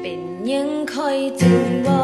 เป็นยังคอยจึงบ่